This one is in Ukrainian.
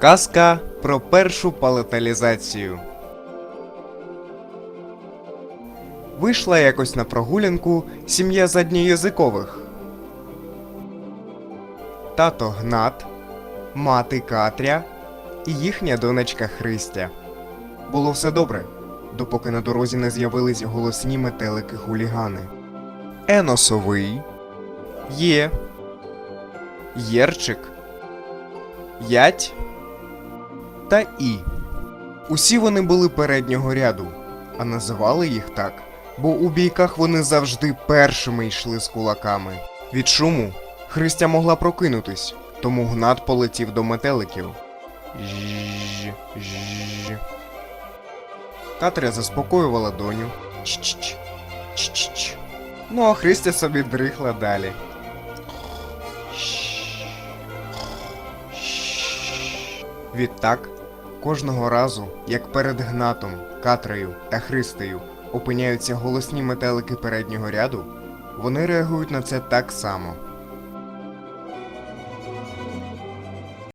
Казка про першу палеталізацію. Вийшла якось на прогулянку сім'я задньоязикових. Тато Гнат, мати Катря і їхня донечка Христя. Було все добре, допоки на дорозі не з'явились голосні метелики хулігани. Еносовий, Є, Єрчик, Ять та І. Усі вони були переднього ряду, а називали їх так, бо у бійках вони завжди першими йшли з кулаками. Від шуму Христя могла прокинутись, тому Гнат полетів до метеликів. Жжж, жжж. Катря заспокоювала доню. Ч-ч-ч, ч-ч-ч. Ну а Христя собі дрихла далі. Відтак, кожного разу, як перед Гнатом, Катрею та Христею опиняються голосні метелики переднього ряду, вони реагують на це так само.